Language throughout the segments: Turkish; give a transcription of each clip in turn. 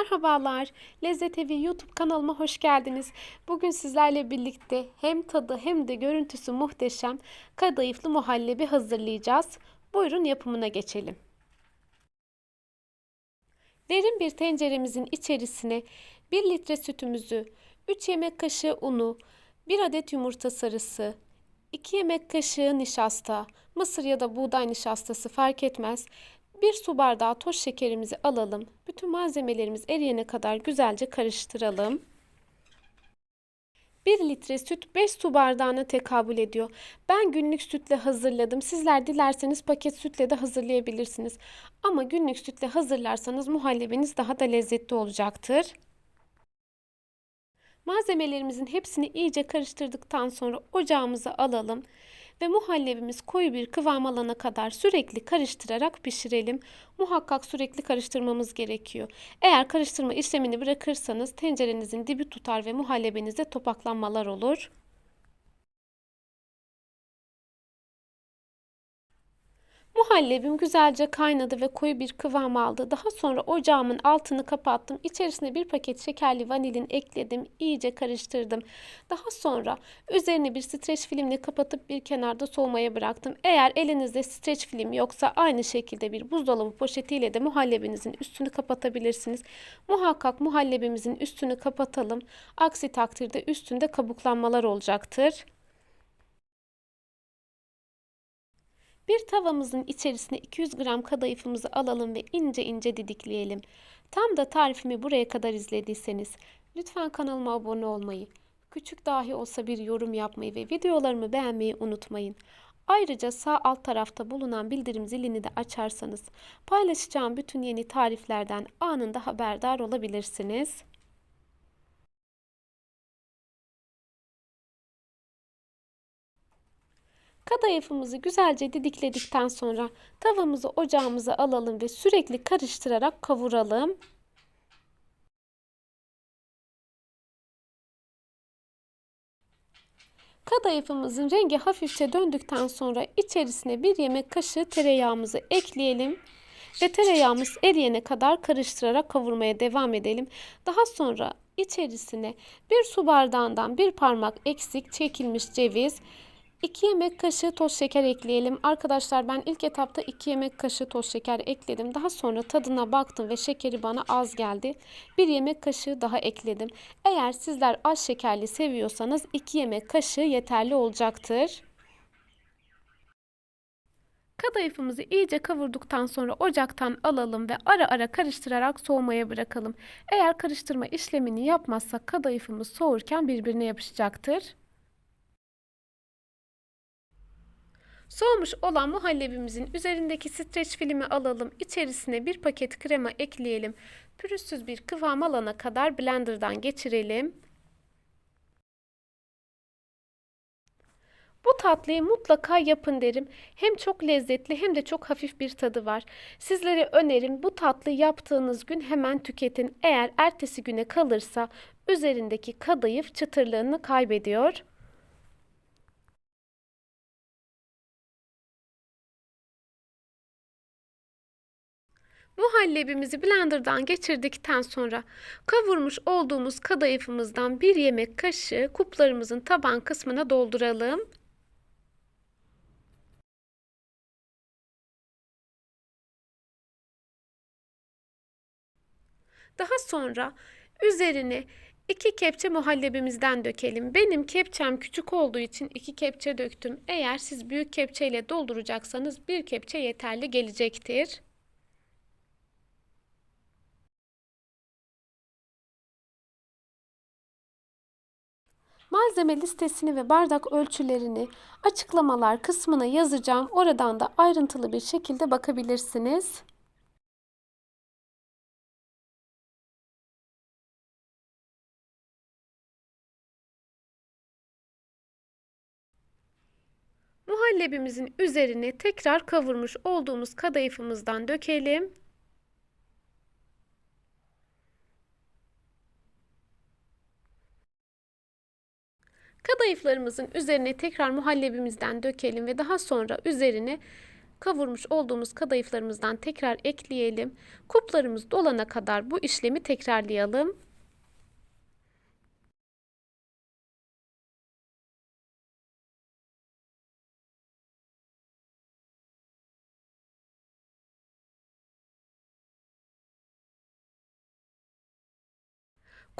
Merhabalar, Lezzet Evi YouTube kanalıma hoş geldiniz. Bugün sizlerle birlikte hem tadı hem de görüntüsü muhteşem kadayıflı muhallebi hazırlayacağız. Buyurun yapımına geçelim. Derin bir tenceremizin içerisine 1 litre sütümüzü, 3 yemek kaşığı unu, 1 adet yumurta sarısı, 2 yemek kaşığı nişasta, mısır ya da buğday nişastası fark etmez. 1 su bardağı toz şekerimizi alalım. Bütün malzemelerimiz eriyene kadar güzelce karıştıralım. 1 litre süt 5 su bardağına tekabül ediyor. Ben günlük sütle hazırladım. Sizler dilerseniz paket sütle de hazırlayabilirsiniz. Ama günlük sütle hazırlarsanız muhallebiniz daha da lezzetli olacaktır. Malzemelerimizin hepsini iyice karıştırdıktan sonra ocağımıza alalım ve muhallebimiz koyu bir kıvam alana kadar sürekli karıştırarak pişirelim. Muhakkak sürekli karıştırmamız gerekiyor. Eğer karıştırma işlemini bırakırsanız tencerenizin dibi tutar ve muhallebenizde topaklanmalar olur. Muhallebim güzelce kaynadı ve koyu bir kıvam aldı. Daha sonra ocağımın altını kapattım. İçerisine bir paket şekerli vanilin ekledim. İyice karıştırdım. Daha sonra üzerine bir streç filmle kapatıp bir kenarda soğumaya bıraktım. Eğer elinizde streç film yoksa aynı şekilde bir buzdolabı poşetiyle de muhallebinizin üstünü kapatabilirsiniz. Muhakkak muhallebimizin üstünü kapatalım. Aksi takdirde üstünde kabuklanmalar olacaktır. Bir tavamızın içerisine 200 gram kadayıfımızı alalım ve ince ince didikleyelim. Tam da tarifimi buraya kadar izlediyseniz lütfen kanalıma abone olmayı, küçük dahi olsa bir yorum yapmayı ve videolarımı beğenmeyi unutmayın. Ayrıca sağ alt tarafta bulunan bildirim zilini de açarsanız paylaşacağım bütün yeni tariflerden anında haberdar olabilirsiniz. Kadayıfımızı güzelce didikledikten sonra tavamızı ocağımıza alalım ve sürekli karıştırarak kavuralım. Kadayıfımızın rengi hafifçe döndükten sonra içerisine bir yemek kaşığı tereyağımızı ekleyelim ve tereyağımız eriyene kadar karıştırarak kavurmaya devam edelim. Daha sonra içerisine bir su bardağından bir parmak eksik çekilmiş ceviz, 2 yemek kaşığı toz şeker ekleyelim. Arkadaşlar ben ilk etapta 2 yemek kaşığı toz şeker ekledim. Daha sonra tadına baktım ve şekeri bana az geldi. 1 yemek kaşığı daha ekledim. Eğer sizler az şekerli seviyorsanız 2 yemek kaşığı yeterli olacaktır. Kadayıfımızı iyice kavurduktan sonra ocaktan alalım ve ara ara karıştırarak soğumaya bırakalım. Eğer karıştırma işlemini yapmazsak kadayıfımız soğurken birbirine yapışacaktır. Soğumuş olan muhallebimizin üzerindeki streç filmi alalım. İçerisine bir paket krema ekleyelim. Pürüzsüz bir kıvam alana kadar blenderdan geçirelim. Bu tatlıyı mutlaka yapın derim. Hem çok lezzetli hem de çok hafif bir tadı var. Sizlere önerim bu tatlı yaptığınız gün hemen tüketin. Eğer ertesi güne kalırsa üzerindeki kadayıf çıtırlığını kaybediyor. Muhallebimizi blenderdan geçirdikten sonra kavurmuş olduğumuz kadayıfımızdan bir yemek kaşığı kuplarımızın taban kısmına dolduralım. Daha sonra üzerine iki kepçe muhallebimizden dökelim. Benim kepçem küçük olduğu için iki kepçe döktüm. Eğer siz büyük kepçeyle dolduracaksanız bir kepçe yeterli gelecektir. Malzeme listesini ve bardak ölçülerini açıklamalar kısmına yazacağım. Oradan da ayrıntılı bir şekilde bakabilirsiniz. Muhallebimizin üzerine tekrar kavurmuş olduğumuz kadayıfımızdan dökelim. Kadayıflarımızın üzerine tekrar muhallebimizden dökelim ve daha sonra üzerine kavurmuş olduğumuz kadayıflarımızdan tekrar ekleyelim. Kuplarımız dolana kadar bu işlemi tekrarlayalım.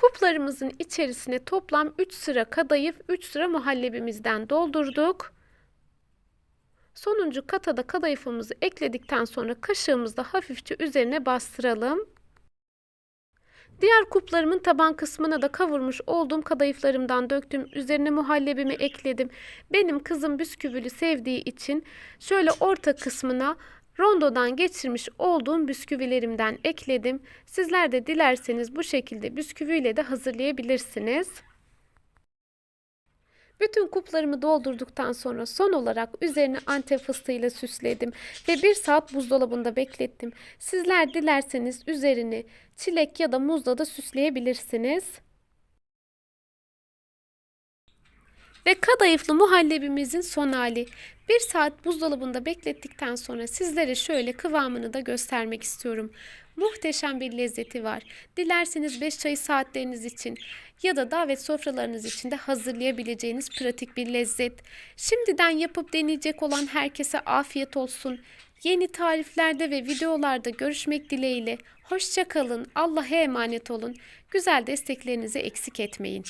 Kuplarımızın içerisine toplam 3 sıra kadayıf, 3 sıra muhallebimizden doldurduk. Sonuncu kata da kadayıfımızı ekledikten sonra kaşığımızla hafifçe üzerine bastıralım. Diğer kuplarımın taban kısmına da kavurmuş olduğum kadayıflarımdan döktüm. Üzerine muhallebimi ekledim. Benim kızım bisküvili sevdiği için şöyle orta kısmına rondodan geçirmiş olduğum bisküvilerimden ekledim. Sizler de dilerseniz bu şekilde bisküviyle de hazırlayabilirsiniz. Bütün kuplarımı doldurduktan sonra son olarak üzerine antep fıstığıyla süsledim ve bir saat buzdolabında beklettim. Sizler dilerseniz üzerini çilek ya da muzla da süsleyebilirsiniz. Ve kadayıflı muhallebimizin son hali. Bir saat buzdolabında beklettikten sonra sizlere şöyle kıvamını da göstermek istiyorum. Muhteşem bir lezzeti var. Dilerseniz 5 çayı saatleriniz için ya da davet sofralarınız için de hazırlayabileceğiniz pratik bir lezzet. Şimdiden yapıp deneyecek olan herkese afiyet olsun. Yeni tariflerde ve videolarda görüşmek dileğiyle. Hoşçakalın. Allah'a emanet olun. Güzel desteklerinizi eksik etmeyin.